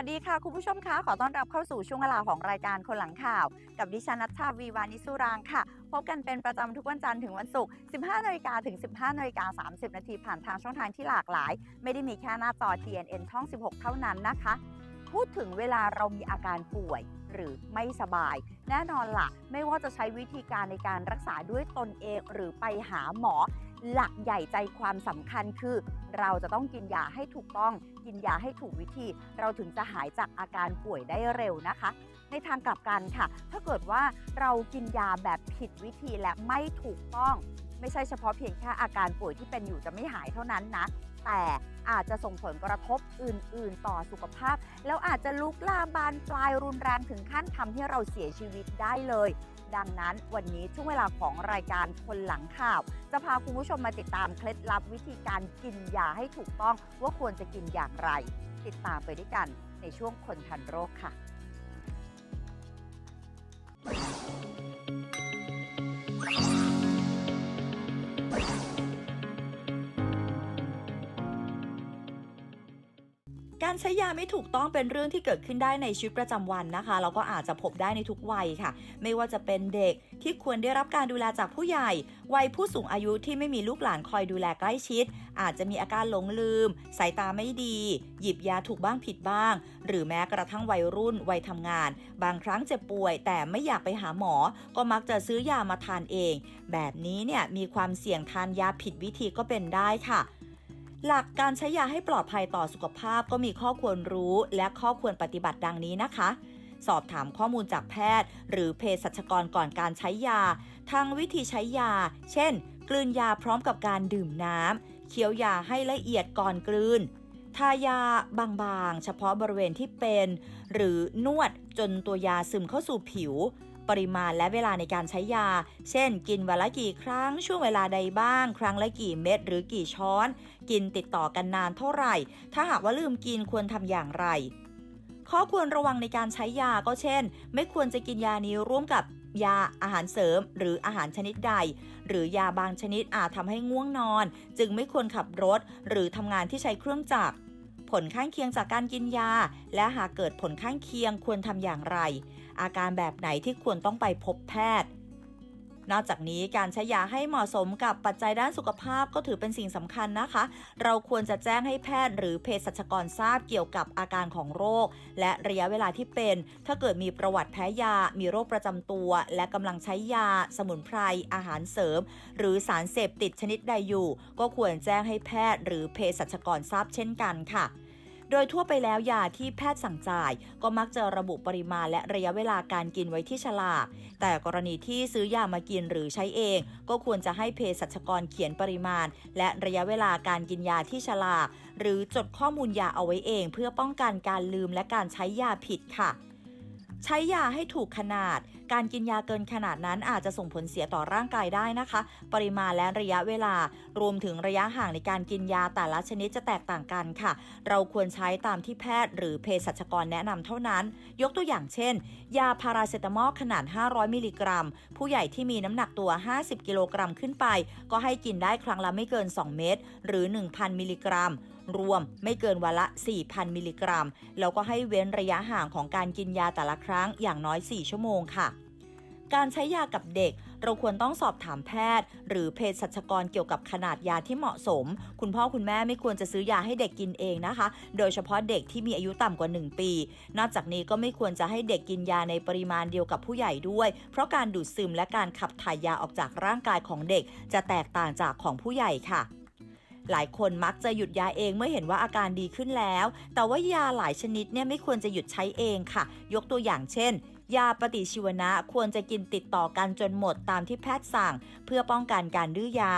วัสดีค่ะ คุณผู้ชมคะ ขอต้อนรับเข้าสู่ช่วงเวลาของรายการคนหลังข่าว กับดิฉันนัทชาวีวานิสุรางค่ะ พบกันเป็นประจำทุกวันจันทร์ถึงวันศุกร์ 15นาฬิกาถึง 15นาฬิกา30 นาทีผ่านทางช่องทางที่หลากหลาย ไม่ได้มีแค่หน้าจอ TNN ช่อง 16 เท่านั้นนะคะ พูดถึงเวลาเรามีอาการป่วยหรือไม่สบาย แน่นอนล่ะ ไม่ว่าจะใช้วิธีการในการรักษาด้วยตนเองหรือไปหาหมอ หลักใหญ่ใจความสำคัญคือ เราจะต้องกินยาให้ถูกต้อง กินยาให้ถูกวิธี เราถึงจะหายจากอาการป่วยได้เร็วนะคะ ในทางกลับกันค่ะ ถ้าเกิดว่าเรากินยาแบบผิดวิธีและไม่ถูกต้อง ไม่ใช่เฉพาะเพียงแค่อาการป่วยที่เป็นอยู่จะไม่หายเท่านั้นนะแต่อาจจะส่งผลกระทบอื่น ๆ ต่อสุขภาพ แล้วอาจจะลุกลามบานปลายรุนแรงถึงขั้นทำให้เราเสียชีวิตได้เลย ดังนั้น วันนี้ช่วงเวลาของรายการคนหลังข่าว จะพาคุณผู้ชมมาติดตามเคล็ดลับวิธีการกินยาให้ถูกต้องว่าควรจะกินอย่างไร ติดตามไปด้วยกันในช่วงคนทันโรคค่ะ การใช้ยาไม่ถูกต้องเป็นเรื่องที่เกิดขึ้นได้ในชีวิตประจำวันนะคะแล้วก็อาจจะพบได้ในทุกวัยค่ะ ไม่ว่าจะเป็นเด็กที่ควรได้รับการดูแลจากผู้ใหญ่ วัยผู้สูงอายุที่ไม่มีลูกหลานคอยดูแลใกล้ชิด อาจจะมีอาการหลงลืม สายตาไม่ดี หยิบยาถูกบ้างผิดบ้าง หรือแม้กระทั่งวัยรุ่นวัยทำงาน บางครั้งเจ็บป่วย แต่ไม่อยากไปหาหมอ ก็มักจะซื้อยามาทานเอง แบบนี้เนี่ยมีความเสี่ยงทานยาผิดวิธีก็เป็นได้ค่ะ หลักการใช้ยาให้ปลอดภัยต่อสุขภาพก็มีข้อควรรู้และข้อควรปฏิบัติดังนี้นะคะ สอบถามข้อมูลจากแพทย์ หรือเภสัชกรก่อนการใช้ยา ทางวิธีใช้ยา เช่น กลืนยาพร้อมกับการดื่มน้ำเคี้ยวยาให้ละเอียดก่อนกลืน ทายาบางๆ เฉพาะบริเวณที่เป็น หรือนวดจนตัวยาซึมเข้าสู่ผิว ปริมาณและเวลาในการใช้ยา เช่น กินวันละกี่ครั้งช่วงเวลาใดบ้าง ครั้งละกี่เม็ดหรือกี่ช้อน กินติดต่อกันนานเท่าไหร่ ถ้าหากว่าลืมกินควรทำอย่างไร ข้อควรระวังในการใช้ยาก็เช่น ไม่ควรจะกินยานี้ร่วมกับยาอาหารเสริม หรืออาหารชนิดใด หรือยาบางชนิดอาจทำให้ง่วงนอน จึงไม่ควรขับรถ หรือทำงานที่ใช้เครื่องจักร ผลข้างเคียงจากการกินยา และหากเกิดผลข้างเคียงควรทำอย่างไร อาการแบบไหนที่ควรต้องไปพบแพทย์ นอกจากนี้การใช้ยาให้เหมาะสมกับปัจจัยด้านสุขภาพก็ถือเป็นสิ่งสำคัญนะคะ เราควรจะแจ้งให้แพทย์หรือเภสัชกรทราบเกี่ยวกับอาการของโรค และระยะเวลาที่เป็น ถ้าเกิดมีประวัติแพ้ยา มีโรคประจำตัว และกำลังใช้ยา สมุนไพร อาหารเสริม หรือสารเสพติดชนิดใดอยู่ ก็ควรแจ้งให้แพทย์หรือเภสัชกรทราบเช่นกันค่ะ โดยทั่วไปแล้วยาที่แพทย์สั่งจ่าย ก็มักจะระบุปริมาณและระยะเวลาการกินไว้ที่ฉลาก แต่กรณีที่ซื้อยามากินหรือใช้เอง ก็ควรจะให้เภสัชกรเขียนปริมาณ และระยะเวลาการกินยาที่ฉลาก หรือจดข้อมูลยาเอาไว้เอง เพื่อป้องกันการลืมและการใช้ยาผิดค่ะ ใช้ยาให้ถูกขนาด การกินยาเกินขนาดนั้นอาจจะส่งผลเสียต่อร่างกายได้นะคะ ปริมาณและระยะเวลา รวมถึงระยะห่างในการกินยาแต่ละชนิดจะแตกต่างกันค่ะ เราควรใช้ตามที่แพทย์หรือเภสัชกรแนะนำเท่านั้น ยกตัวอย่างเช่น ยาพาราเซตามอลขนาด 500 มิลลิกรัม ผู้ใหญ่ที่มีน้ำหนักตัว 50 กิโลกรัมขึ้นไป ก็ให้กินได้ครั้งละไม่เกิน 2 เม็ดหรือ 1,000 มิลลิกรัม รวมไม่เกินวันละ 4,000 มิลลิกรัม แล้วก็ให้เว้นระยะห่างของการกินยาแต่ละครั้งอย่างน้อย 4 ชั่วโมงค่ะ การใช้ยากับเด็ก เราควรต้องสอบถามแพทย์ หรือเภสัชกรเกี่ยวกับขนาดยาที่เหมาะสม คุณพ่อคุณแม่ไม่ควรจะซื้อยาให้เด็กกินเองนะคะ โดยเฉพาะเด็กที่มีอายุต่ำกว่า 1 ปี นอกจากนี้ก็ไม่ควรจะให้เด็กกินยาในปริมาณเดียวกับผู้ใหญ่ด้วย เพราะการดูดซึมและการขับถ่ายยาออกจากร่างกายของเด็ก จะแตกต่างจากของผู้ใหญ่ค่ะ หลายคนมักจะหยุดยาเองเมื่อเห็นว่าอาการดีขึ้นแล้ว แต่ว่ายาหลายชนิดเนี่ยไม่ควรจะหยุดใช้เองค่ะ ยกตัวอย่างเช่นยาปฏิชีวนะควรจะกินติดต่อกันจนหมดตามที่แพทย์สั่ง เพื่อป้องกันการดื้อยา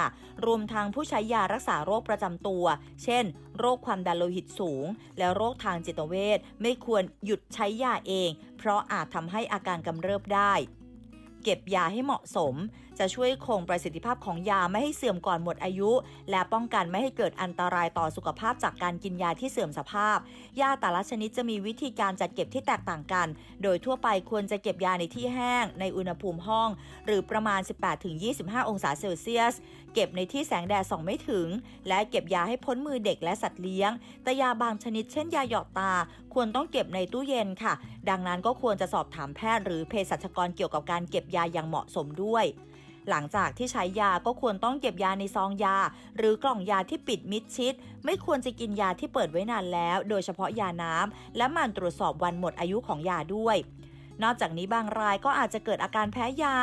รวมทั้งผู้ใช้ยารักษาโรคประจำตัว เช่น โรคความดันโลหิตสูง และโรคทางจิตเวชไม่ควรหยุดใช้ยาเอง เพราะอาจทำให้อาการกำเริบได้ เก็บยาให้เหมาะสมจะช่วยคงประสิทธิภาพของยาไม่ให้เสื่อมก่อนหมดอายุ และป้องกันไม่ให้เกิดอันตรายต่อสุขภาพจากการกินยาที่เสื่อมสภาพ ยาแต่ละชนิดจะมีวิธีการจัดเก็บที่แตกต่างกัน โดยทั่วไปควรจะเก็บยาในที่แห้ง ในอุณหภูมิห้อง หรือประมาณ 18-25 องศาเซลเซียส เก็บในที่แสงแดดส่องไม่ถึง และเก็บยาให้พ้นมือเด็กและสัตว์เลี้ยง แต่ยาบางชนิดเช่นยาหยอดตา ควรต้องเก็บในตู้เย็นค่ะ ดังนั้นก็ควรจะสอบถามแพทย์หรือเภสัชกรเกี่ยวกับการเก็บยาอย่างเหมาะสมด้วย หลังจากที่ใช้ยาก็ควรต้องเก็บยาในซองยา หรือกล่องยาที่ปิดมิดชิด ไม่ควรจะกินยาที่เปิดไว้นานแล้ว โดยเฉพาะยาน้ำและมันตรวจสอบวันหมดอายุของยาด้วย นอกจากนี้บางรายก็อาจจะเกิดอาการแพ้ยา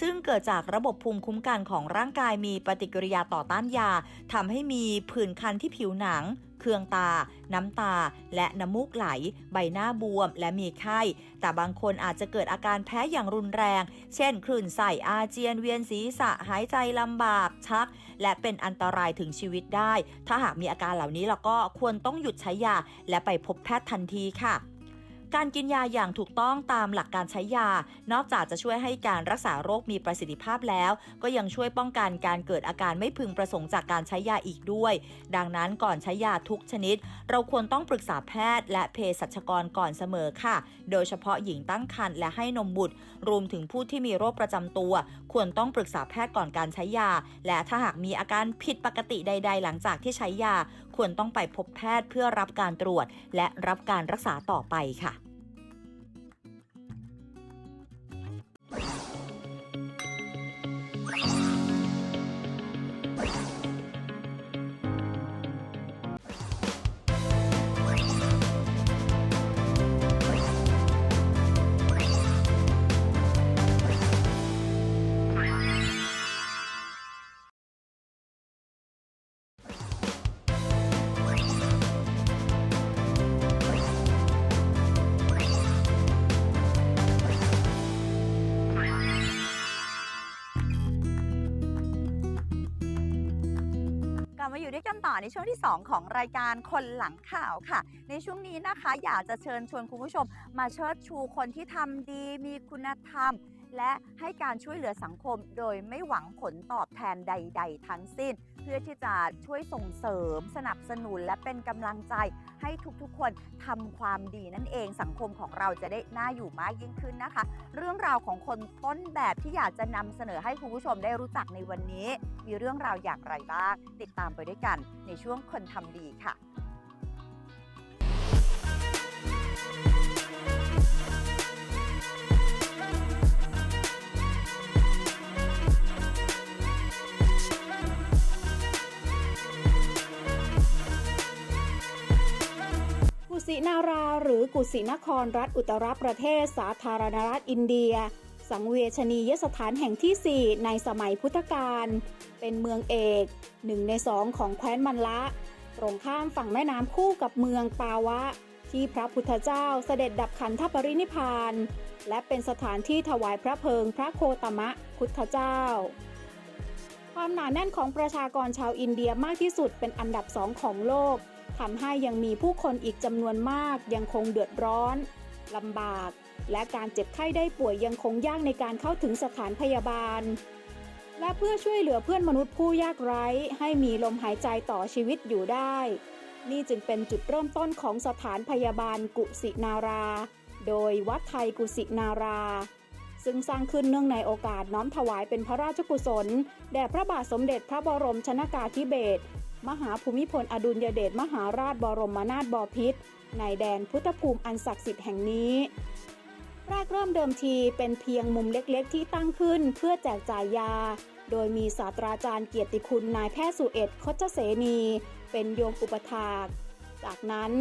ซึ่งเกิดจากระบบภูมิคุ้มกันของร่างกายมีปฏิกิริยาต่อต้านยาทำให้มีผื่นคันที่ผิวหนังเคืองตา น้ำตา และน้ำมูกไหล ใบหน้าบวม และมีไข้ แต่บางคนอาจจะเกิดอาการแพ้อย่างรุนแรง เช่น คลื่นไส้อาเจียนเวียนศีรษะหายใจลำบาก ชัก และเป็นอันตรายถึงชีวิตได้ ถ้าหากมีอาการเหล่านี้แล้วก็ควรต้องหยุดใช้ยา และไปพบแพทย์ทันทีค่ะ การกินยาอย่างถูกต้องตามหลักการใช้ยา นอกจากจะช่วยให้การรักษาโรคมีประสิทธิภาพแล้ว ก็ยังช่วยป้องกันการเกิดอาการไม่พึงประสงค์จากการใช้ยาอีกด้วย ดังนั้นก่อนใช้ยาทุกชนิด เราควรต้องปรึกษาแพทย์ และเภสัชกรก่อนเสมอค่ะ โดยเฉพาะหญิงตั้งครรภ์และให้นมบุตร รวมถึงผู้ที่มีโรคประจำตัว ควรต้องปรึกษาแพทย์ก่อนการใช้ยา และถ้าหากมีอาการผิดปกติใด ๆ หลังจากที่ใช้ยา ควรต้องไปพบแพทย์เพื่อรับการตรวจ และรับการรักษาต่อไปค่ะ อยู่ด้วยกันต่อในช่วงที่ 2 ของรายการคนหลังข่าวค่ะ ในช่วงนี้นะคะ อยากจะเชิญชวนคุณผู้ชม มาเชิดชูคนที่ทำดีมีคุณธรรม และให้การช่วยเหลือสังคมโดยไม่หวังผลตอบแทนใด ๆ ทั้งสิ้น เพื่อที่จะช่วยส่งเสริม สนับสนุนและเป็นกำลังใจให้ทุกๆ คนทำความดีนั่นเองสังคมของเราจะได้น่าอยู่มากยิ่งขึ้นนะคะ เรื่องราวของคนต้นแบบที่อยากจะนำเสนอให้คุณผู้ชมได้รู้จักในวันนี้ มีเรื่องราวอย่างไรบ้าง ติดตามไปด้วยกันในช่วงคนทำดีค่ะ กุสินาราหรือกุสินครรัฐอุตรประเทศสาธารณรัฐอินเดีย สังเวชนียสถานแห่งที่ 4 ในสมัยพุทธกาลเป็นเมืองเอกหนึ่งในสองของแคว้นมันละ ตรงข้ามฝั่งแม่น้ำคู่กับเมืองปาวะ ที่พระพุทธเจ้าเสด็จดับขันธปรินิพาน และเป็นสถานที่ถวายพระเพลิงพระโคตมะพุทธเจ้า ความหนาแน่นของประชากรชาวอินเดียมากที่สุดเป็นอันดับสองของโลก ทำให้ยังมีผู้คนอีกจำนวนมากยังคงเดือดร้อนลำบาก และการเจ็บไข้ได้ป่วยยังคงยากในการเข้าถึงสถานพยาบาล และเพื่อช่วยเหลือเพื่อนมนุษย์ผู้ยากไร้ ให้มีลมหายใจต่อชีวิตอยู่ได้ นี่จึงเป็นจุดเริ่มต้นของสถานพยาบาลกุสินารา โดยวัดไทยกุสินาราซึ่งสร้างขึ้นเนื่องในโอกาสน้อมถวายเป็นพระราชกุศล แด่พระบาทสมเด็จพระบรมชนากาธิเบศร มหาภูมิพลอดุลยเดชมหาราชบรมนาถบพิตรในแดนพุทธภูมิอันศักดิ์สิทธิ์แห่งนี้แรกเริ่มเดิมทีเป็นเพียงมุมเล็กๆ ที่ตั้งขึ้นเพื่อแจกจ่ายยา โดยมีศาสตราจารย์เกียรติคุณนายแพทย์สุเอ็ดคชเสนี เป็นโยมอุปถาก จากนั้น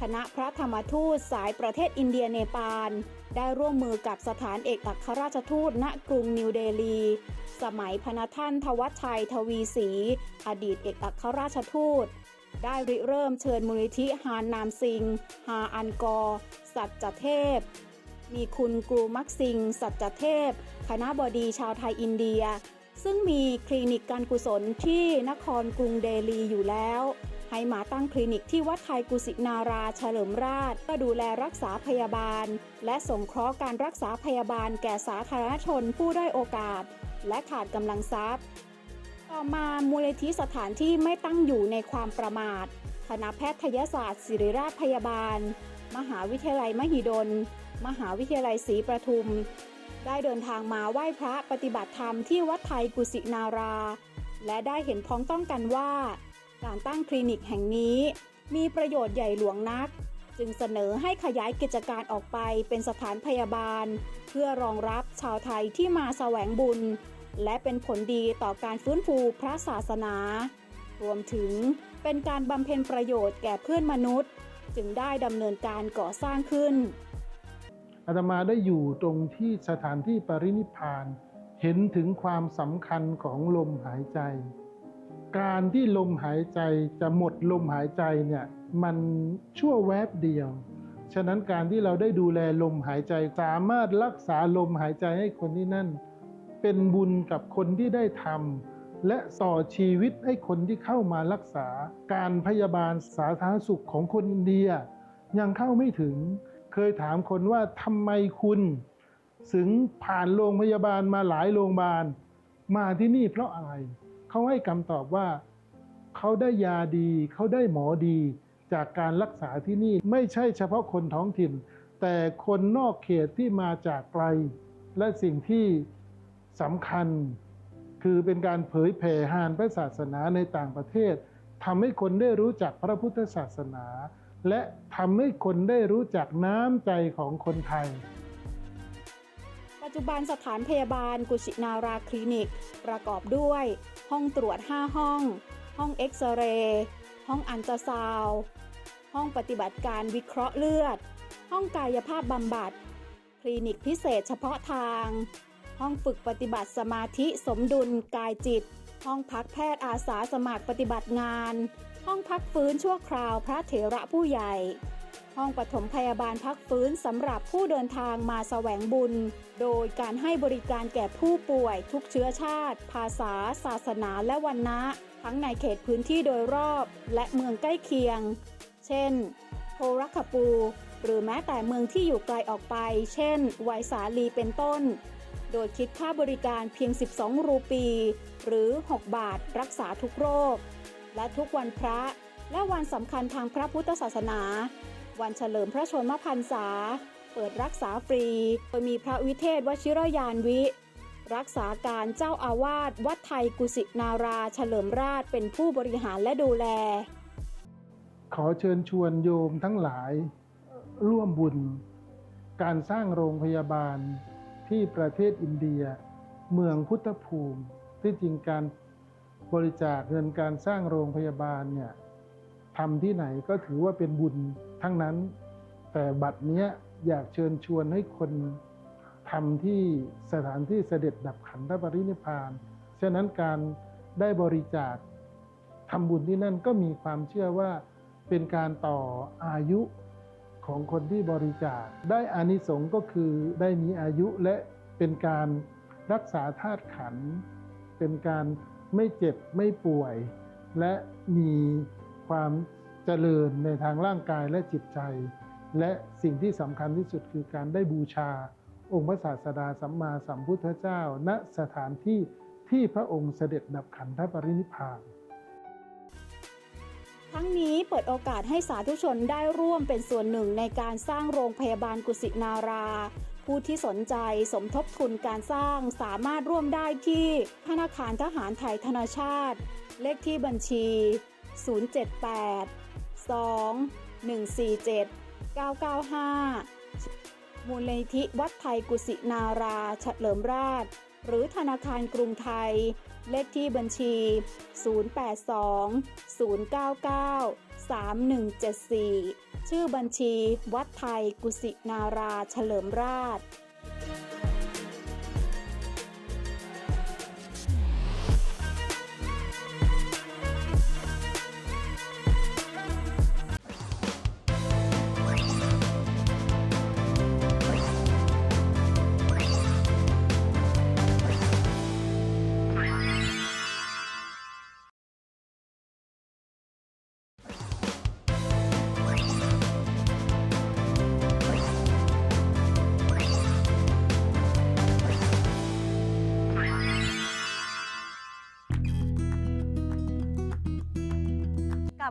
คณะพระธรรมทูตสายประเทศอินเดียเนปาล ได้ร่วมมือกับสถานเอกอัครราชทูตณกรุงนิวเดลี สมัยพระท่านทวัชชัยทวีศรีอดีตเอกอัครราชทูต ได้ริเริ่มเชิญมูลนิธิฮานนามซิง ฮาอันกอร์สัจจเทพ มีคุณกรูมักซิง สัจจเทพ คณะบดีชาวไทยอินเดีย ซึ่งมีคลินิกการกุศลที่นครกรุงเดลีอยู่แล้ว ให้มาตั้งคลินิกที่วัดไทยกุสินาราเฉลิมราชก็ดูแลรักษาพยาบาล และสงเคราะห์การรักษาพยาบาลแก่สาธารณชนผู้ได้อยโอกาส และขาดกำลังทรัพย์ ต่อมามูลนิธิสถานที่ไม่ตั้งอยู่ในความประมาทคณะแพทยศาสตร์ ศิริราชพยาบาล มหาวิทยาลัยมหิดล มหาวิทยาลัยศรีประทุม ได้เดินทางมาไหว้พระปฏิบัติธรรมที่วัดไทยกุสินารา และได้เห็นพ้องต้องกันว่า การตั้งคลินิกแห่งนี้มีประโยชน์ใหญ่หลวงนัก จึงเสนอให้ขยายกิจการออกไปเป็นสถานพยาบาล เพื่อรองรับชาวไทยที่มาแสวงบุญ และเป็นผลดีต่อการฟื้นฟูพระศาสนา รวมถึงเป็นการบำเพ็ญประโยชน์แก่เพื่อนมนุษย์ จึงได้ดำเนินการก่อสร้างขึ้นอาตมาได้อยู่ตรงที่สถานที่ปรินิพพาน เห็นถึงความสำคัญของลมหายใจ การที่ลมหายใจจะหมดลมหายใจเนี่ยมันชั่วแวบเดียว ฉะนั้นการที่เราได้ดูแลลมหายใจสามารถรักษาลมหายใจให้คนที่นั่น เป็นบุญกับคนที่ได้ทำและต่อชีวิตให้คนที่เข้ามารักษา การพยาบาลสาธารณสุขของคนอินเดีย ยังเข้าไม่ถึง เคยถามคนว่าทำไมคุณถึงผ่านโรงพยาบาลมาหลายโรงพยาบาล มาที่นี่เพราะอะไร เขาให้คำตอบว่า เขาได้ยาดี เขาได้หมอดี จากการรักษาที่นี่ไม่ใช่เฉพาะคนท้องถิ่น แต่คนนอกเขตที่มาจากไกล และสิ่งที่สำคัญ คือเป็นการเผยแผ่หานพระศาสนาในต่างประเทศทำให้คนได้รู้จักพระพุทธศาสนา และทำให้คนได้รู้จักน้ำใจของคนไทย จจุบันสถานพยาบาลกุชินาราคลินิก ประกอบด้วย ห้องตรวจ 5 ห้อง ห้องเอ็กซเรย์ห้องอันตราซาวห้องปฏิบัติการวิเคราะห์เลือด ห้องกายภาพบำบัด คลินิกพิเศษเฉพาะทาง ห้องฝึกปฏิบัติสมาธิสมดุลกายจิต ห้องพักแพทย์อาสาสมัครปฏิบัติงาน ห้องพักฟื้นชั่วคราวพระเถระผู้ใหญ่ ห้องปฐมพยาบาลพักฟื้นสำหรับผู้เดินทางมาแสวงบุญ โดยการให้บริการแก่ผู้ป่วยทุกเชื้อชาติ ภาษา ศาสนาและวันนะ ทั้งในเขตพื้นที่โดยรอบ และเมืองใกล้เคียง เช่นโพรัคปู หรือแม้แต่เมืองที่อยู่ไกลออกไป เช่น ไวสาลีเป็นต้น โดยคิดค่าบริการเพียง 12 รูปี หรือ 6 บาทรักษาทุกโรค และทุกวันพระและวันสำคัญทางพระพุทธศาสนา วันเฉลิมพระชนมพรรษา เปิดรักษาฟรี โดยมีพระวิเทศวชิรยานวิ รักษาการเจ้าอาวาสวัดไทยกุสินาราเฉลิมราชเป็นผู้บริหารและดูแล ขอเชิญชวนโยมทั้งหลาย ร่วมบุญ การสร้างโรงพยาบาลที่ประเทศอินเดีย เมืองพุทธภูมิ ที่จริงการบริจาคเงินการสร้างโรงพยาบาลเนี่ย ทำที่ไหนก็ถือว่าเป็นบุญทั้งนั้น แต่บัดเนี้ยอยากเชิญชวนให้คนทำที่สถานที่เสด็จดับขันธปรินิพาน ฉะนั้นการได้บริจาคทำบุญที่นั่นก็มีความเชื่อว่าเป็นการต่ออายุของคนที่บริจาค ได้อานิสงส์ก็คือได้มีอายุและเป็นการรักษาธาตุขัน เป็นการไม่เจ็บไม่ป่วย และมี ความเจริญในทางร่างกายและจิตใจ และสิ่งที่สำคัญที่สุดคือการได้บูชา องค์พระศาสดาสัมมาสัมพุทธเจ้า ณสถานที่ที่พระองค์เสด็จดับขันธปรินิพพานทั้งนี้เปิดโอกาสให้สาธุชนได้ร่วมเป็นส่วนหนึ่งในการสร้างโรงพยาบาลกุสินารา ผู้ที่สนใจสมทบทุนการสร้างสามารถร่วมได้ที่ธนาคารทหารไทยธนาชาติ เลขที่บัญชี 078 2 147 995 มูลนิธิวัดไทยกุสินาราเฉลิมราช หรือธนาคารกรุงไทย เลขที่บัญชี 082 099 3174 ชื่อบัญชี วัดไทยกุสินาราเฉลิมราช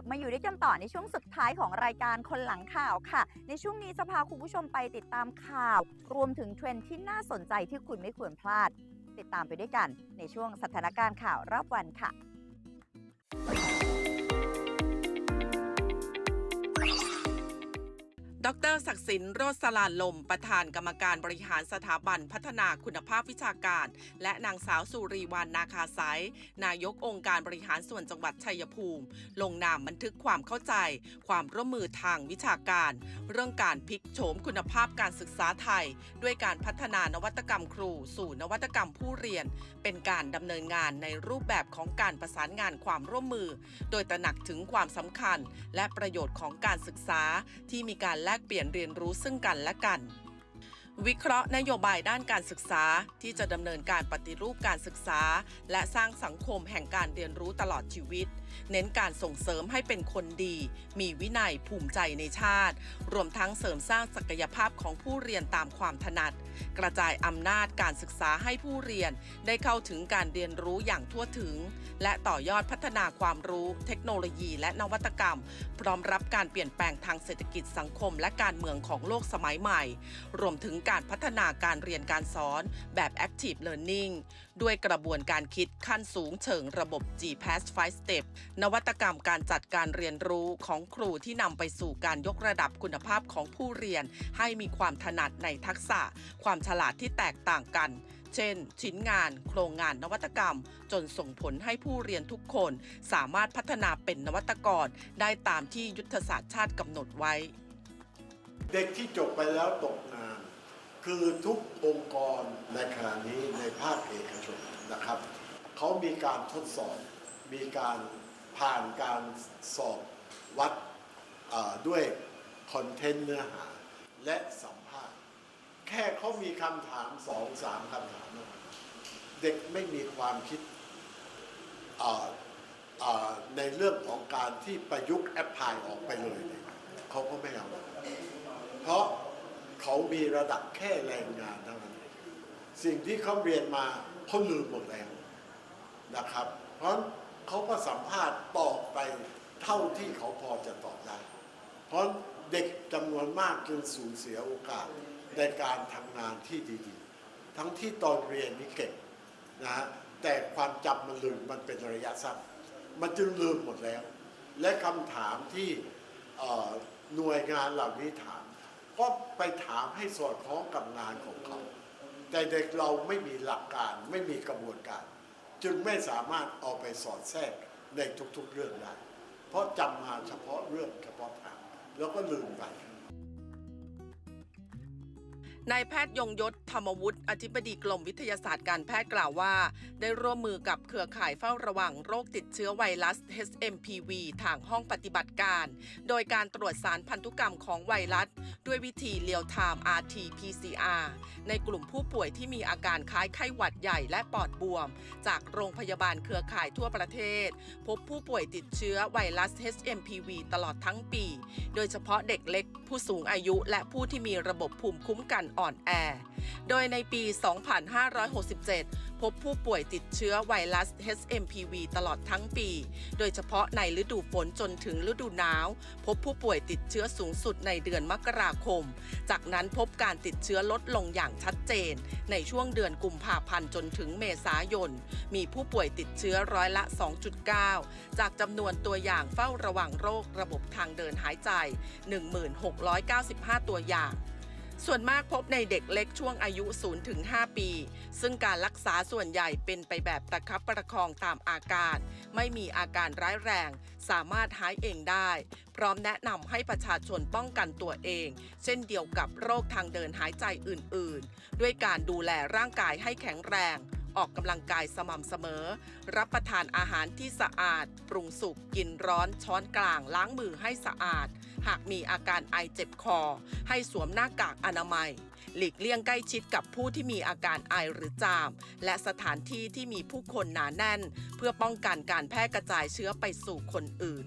มาอยู่ด้วยกันต่อในช่วงสุดท้ายของรายการคนหลังข่าวค่ะ ในช่วงนี้จะพาคุณผู้ชมไปติดตามข่าว รวมถึงเทรนด์ที่น่าสนใจที่คุณไม่ควรพลาด ติดตามไปด้วยกันในช่วงสถานการณ์ข่าวรอบวันค่ะ ดรศักดิ์สินโรสลานลม ประธานกรรมการบริหารสถาบันพัฒนาคุณภาพวิชาการ และนางสาวสุรีวานนาคาไซนายกองค์การบริหารส่วนจังหวัดชัยภูมิ ลงนามบันทึกความเข้าใจ ความร่วมมือทางวิชาการ เรื่องการพลิกโฉมคุณภาพการศึกษาไทย ด้วยการพัฒนานวัตกรรมครู สู่นวัตกรรมผู้เรียน เป็นการดำเนินงานในรูปแบบของการประสานงานความร่วมมือ โดยตระหนักถึงความสำคัญ และประโยชน์ของการศึกษาที่มีการแลกเปลี่ยนเรียนรู้ซึ่งกันและกัน วิเคราะห์นโยบายด้านการศึกษาที่จะดำเนินการปฏิรูปการศึกษา และสร้างสังคมแห่งการเรียนรู้ตลอดชีวิต เน้นการส่งเสริมให้เป็นคนดี มีวินัยภูมิใจในชาติ รวมทั้งเสริมสร้างศักยภาพของผู้เรียนตามความถนัด กระจายอำนาจการศึกษาให้ผู้เรียน ได้เข้าถึงการเรียนรู้อย่างทั่วถึง และต่อยอดพัฒนาความรู้ เทคโนโลยี และนวัตกรรม พร้อมรับการเปลี่ยนแปลงทางเศรษฐกิจสังคม และการเมืองของโลกสมัยใหม่ รวมถึงการพัฒนาการเรียนการสอนแบบ Active Learning ด้วยกระบวนการคิดขั้นสูงเชิงระบบ GPAS 5 Step นวัตกรรมการจัดการเรียนรู้ของครูที่นำไปสู่การยกระดับคุณภาพของผู้เรียน ให้มีความถนัดในทักษะ ความฉลาดที่แตกต่างกัน เช่น ชิ้นงาน โครงงานนวัตกรรม จนส่งผลให้ผู้เรียนทุกคน สามารถพัฒนาเป็นนวัตกร ได้ตามที่ยุทธศาสตร์ชาติกำหนดไว้ เด็กที่จบไปแล้วตกงานคือทุกองค์กรในขณะนี้ในภาคเอกชนนะครับ เขามีการทดสอบมีการ ผ่านการสอบวัดด้วยคอนเทนต์เนื้อหาและสัมภาษณ์ แค่เขามีคำถามสองสามคำถาม เด็กไม่มีความคิดในเรื่องของการที่ประยุกต์แอปพลายออกไปเลยเนี่ยเขาก็ไม่เอาเพราะเขามีระดับแค่แรงงานเท่านั้น สิ่งที่เขาเรียนมาเขาลืมหมดแล้วนะครับ เพราะ เขาก็สัมภาษณ์ตอบไปเท่าที่เขาพอจะตอบได้ เพราะเด็กจำนวนมากจึงสูญเสียโอกาสในการทำงานที่ดีๆ ทั้งที่ตอนเรียนนี่เก่งนะฮะแต่ความจำมันลืมมันเป็นระยะสั้นมันจึงลืมหมดแล้ว และคำถามที่หน่วยงานเหล่านี้ถาม ก็ไปถามให้สอดคล้องกับงานของเขา แต่เด็กเราไม่มีหลักการไม่มีกระบวนการ จึงไม่สามารถเอาไปสอดแทรกในทุกๆเรื่องได้ เพราะจำมาเฉพาะเรื่องเฉพาะทาง แล้วก็ลืมไป นายแพทย์ยงยศธรรมวุฒิอธิบดีกรมวิทยาศาสตร์การแพทย์กล่าวว่า ได้ร่วมมือกับเครือข่ายเฝ้าระวังโรคติดเชื้อไวรัส HMPV ทางห้องปฏิบัติการ โดยการตรวจสารพันธุกรรมของไวรัส ด้วยวิธีเรียลไทม์ RT-PCR ในกลุ่มผู้ป่วยที่มีอาการคล้ายไข้หวัดใหญ่และปอดบวม จากโรงพยาบาลเครือข่ายทั่วประเทศ พบผู้ป่วยติดเชื้อไวรัส HMPV ตลอดทั้งปี โดยเฉพาะเด็กเล็ก ผู้สูงอายุและผู้ที่มีระบบภูมิคุ้มกันอ่อนแอ โดยในปี 2567 พบผู้ป่วยติดเชื้อไวรัส HMPV ตลอดทั้งปี โดยเฉพาะในฤดูฝนจนถึงฤดูหนาว พบผู้ป่วยติดเชื้อสูงสุดในเดือนมกราคม จากนั้นพบการติดเชื้อลดลงอย่างชัดเจน ในช่วงเดือนกุมภาพันธ์จนถึงเมษายน มีผู้ป่วยติดเชื้อร้อยละ 2.9 จากจำนวนตัวอย่างเฝ้าระวังโรคระบบทางเดินหายใจ 1695 ตัวอย่าง ส่วนมากพบในเด็กเล็กช่วงอายุ 0-5 ปี ซึ่งการรักษาส่วนใหญ่เป็นไปแบบประคับประคองตามอาการ ไม่มีอาการร้ายแรง สามารถหายเองได้ พร้อมแนะนำให้ประชาชนป้องกันตัวเอง เช่นเดียวกับโรคทางเดินหายใจอื่น ๆ ด้วยการดูแลร่างกายให้แข็งแรง ออกกำลังกายสม่ำเสมอ รับประทานอาหารที่สะอาด ปรุงสุกกินร้อนช้อนกลางล้างมือให้สะอาด หากมีอาการไอเจ็บคอ ให้สวมหน้ากากอนามัย หลีกเลี่ยงใกล้ชิดกับผู้ที่มีอาการไอหรือจาม และสถานที่ที่มีผู้คนหนาแน่น เพื่อป้องกันการแพร่กระจายเชื้อไปสู่คนอื่น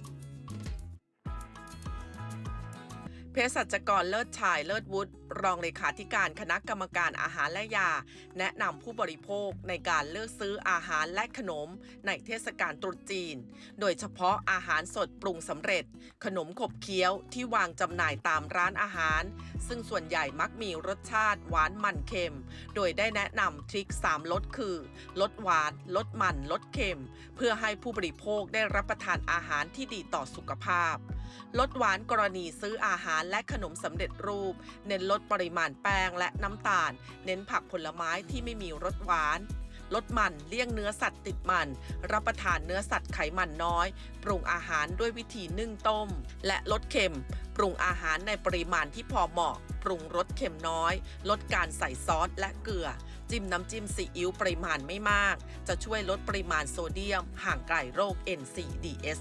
เภสัชกรเลิศชายเลิศวุฒิ รองเลขาธิการคณะกรรมการอาหารและยา แนะนำผู้บริโภคในการเลือกซื้ออาหารและขนม ในเทศกาลตรุษจีน โดยเฉพาะอาหารสดปรุงสำเร็จ ขนมขบเคี้ยวที่วางจำหน่ายตามร้านอาหาร ซึ่งส่วนใหญ่มักมีรสชาติหวานมันเค็ม โดยได้แนะนำทริค3ลดคือลดหวานลดมันลดเค็ม เพื่อให้ผู้บริโภคได้รับประทานอาหารที่ดีต่อสุขภาพ ลดหวานกรณีซื้ออาหารและขนมสำเร็จรูป เน้นลดปริมาณแป้งและน้ำตาล เน้นผักผลไม้ที่ไม่มีรสหวาน ลดมันเลี่ยงเนื้อสัตว์ติดมัน รับประทานเนื้อสัตว์ไขมันน้อย ปรุงอาหารด้วยวิธีนึ่งต้ม และลดเค็ม ปรุงอาหารในปริมาณที่พอเหมาะ ปรุงรสเค็มน้อย ลดการใส่ซอสและเกลือ จิ้มน้ำจิ้มซีอิ๊วปริมาณไม่มาก จะช่วยลดปริมาณโซเดียม ห่างไกลโรค NCDS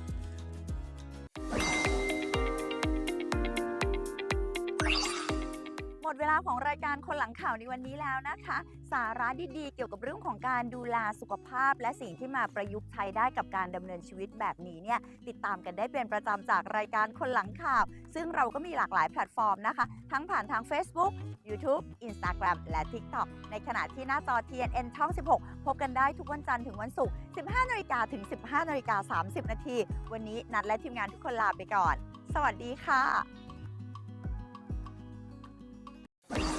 ดเวลาของรายการคนหลังข่าวในวันนี้แล้วนะคะ สาระดีๆ เกี่ยวกับเรื่องของการดูแลสุขภาพ และสิ่งที่มาประยุกต์ใช้ได้กับการดำเนินชีวิตแบบนี้เนี่ยติดตามกันได้เป็นประจำจากรายการคนหลังข่าว ซึ่งเราก็มีหลากหลายแพลตฟอร์มนะคะ ทั้งผ่านทาง Facebook YouTube Instagram และ TikTok ในขณะที่หน้าจอ TNN ช่อง 16 พบกันได้ทุกวันจันทร์ถึงวันศุกร์ 15นาฬิกาถึง 15นาฬิกา30 นาที วันนี้นัดและทีมงานทุกคนลาไปก่อน สวัสดีค่ะ you